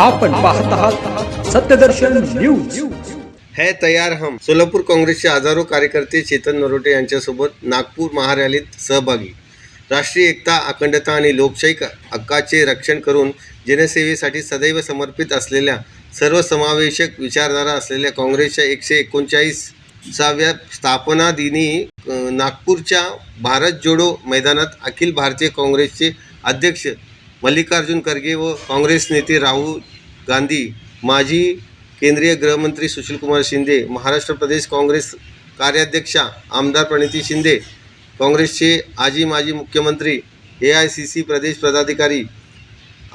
आपण पाहत आहात सत्यदर्शन न्यूज. है तयार हम. सोलापूर काँग्रेसचे हजारो कार्यकर्ते चेतन नरोटे यांच्यासोबत नागपूर महारॅलीत सहभागी. राष्ट्रीय एकता अखंडता आणि लोकशाही हक्काचे रक्षण करून जनसेवेसाठी सदैव समर्पित असलेल्या सर्वसमावेशक विचारधारा असलेल्या काँग्रेसच्या एकशे एकोणचाळीसाव्या स्थापना दिनी नागपूरच्या भारत जोडो मैदानात अखिल भारतीय काँग्रेसचे अध्यक्ष मल्लिकार्जुन खरगे व काँग्रेस नेते राहुल गांधी माजी केंद्रीय गृहमंत्री सुशीलकुमार शिंदे महाराष्ट्र प्रदेश काँग्रेस कार्याध्यक्षा आमदार प्रणिती शिंदे काँग्रेसचे आजी माजी मुख्यमंत्री ए आय सी सी प्रदेश पदाधिकारी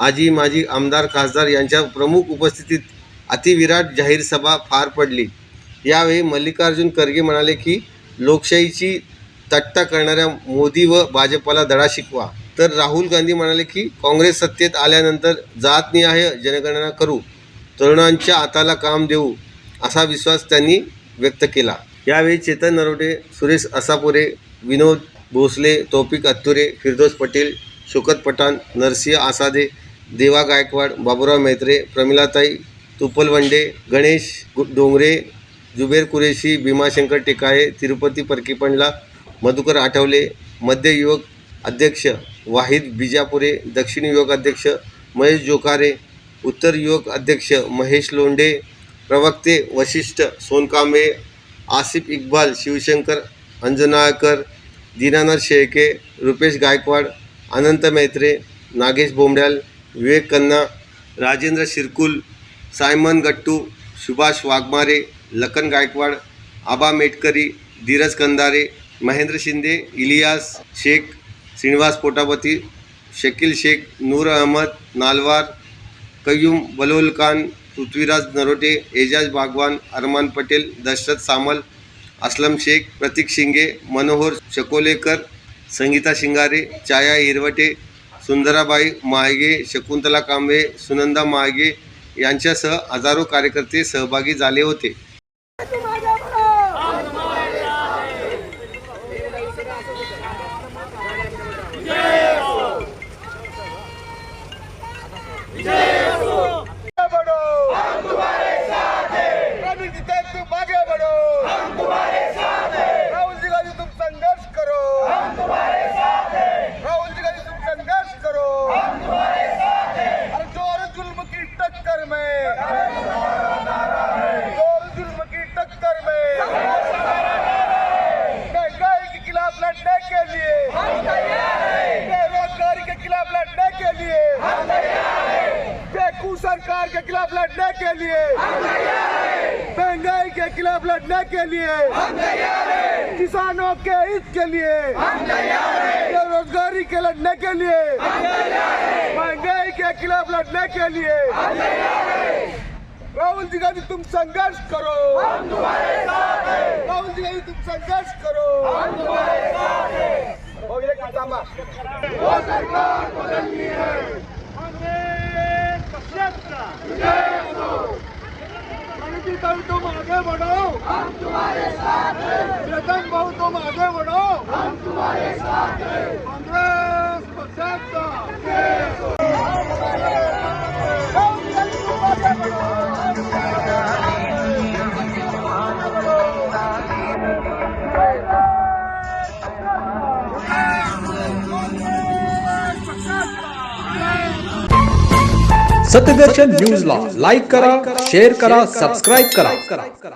आजी माजी आमदार खासदार यांच्या प्रमुख उपस्थितीत अतिविराट जाहीर सभा पार पडली. यावेळी मल्लिकार्जुन खरगे म्हणाले की लोकशाहीची तट्टा करणाऱ्या मोदी व भाजपला धडा शिकवा. तर राहुल गांधी म्हणाले की काँग्रेस सत्तेत आल्यानंतर जात निहाय्य जनगणना करू तरुणांच्या हाताला काम देऊ असा विश्वास त्यांनी व्यक्त केला. यावेळी चेतन नरोटे सुरेश असापुरे विनोद भोसले तौफिक अत्तुरे फिरदोस पटेल शोकत पठाण नरसिंह आसादे देवा गायकवाड बाबुराव मेत्रे प्रमिलाताई तुपलवंडे गणेश डोंगरे जुबेर कुरेशी भीमाशंकर टेकाळे तिरुपती परकीपंडला मधुकर आठवले मध्य युवक अध्यक्ष वाहिद बिजापुरे दक्षिण युवक अध्यक्ष महेश जोकारे उत्तर युवक अध्यक्ष महेश लोंढे प्रवक्ते वशिष्ठ सोनकांबे आसिफ इक्बाल शिवशंकर अंजनाळकर दीनानाथ शेळके रुपेश गायकवाड अनंत मैत्रे नागेश बोंबड्याल विवेक कन्ना राजेंद्र शिरकुल सायमन गट्टू सुभाष वाघमारे लखन गायकवाड आबा मेटकरी धीरज कंदारे महेंद्र शिंदे इलियास शेख श्रीनिवास पोटापती शकील शेख नूर अहमद नालवार कयूम बलोलकान पृथ्वीराज नरोटे एजाज बागवान अरमान पटेल दशरथ सामल असलम शेख प्रतीक शिंगे मनोहर शकोलेकर संगीता शिंगारे छाया हिरवटे सुंदराबाई माळगे शकुंतला कांबळे सुनंदा महागे यांच्यासह हजारो कार्यकर्ते सहभागी झाले होते बढ़ो हम तुम्हारे साथ हैं रवि जी तुम आगे बढ़ो हम तुम्हारे साथ हैं राहुल जी गांधी तुम संघर्ष करो हम तुम्हारे साथ हैं राहुल जी गांधी तुम संघर्ष करो हम तुम्हारे साथ हैं अरे जोर जुल्म की टक्कर में जोर जुल्म की टक्कर में महंगाई के खिलाफ लड़ने के लिए बेरोजगारी के खिलाफ लड़ने के लिए बेकू सरकार के खिलाफ लड़ने के लिए। महंगाई के खिलाफ लड़ने के लिए। किसानों के हित के लिए। बेरोजगारी के लड़ने के लिए। महंगाई के खिलाफ लड़ने के लिए। राहुल जी गांधी तुम संघर्ष करो। राहुल जी गांधी तुम संघर्ष करो। हम तुम्हारे साथ हैं हो गया थांबा वो सरकार बदलनी है कांग्रेस पक्षाचा रणजीत भाऊ तुम आगे बढ़ो हम तुम्हारे साथ हैं। रतन भाऊ तुम आगे बढ़ो हम तुम्हारे साथ हैं। कांग्रेस! सत्यदर्शन न्यूजला लाईक करा शेअर करा सबस्क्राईब करा.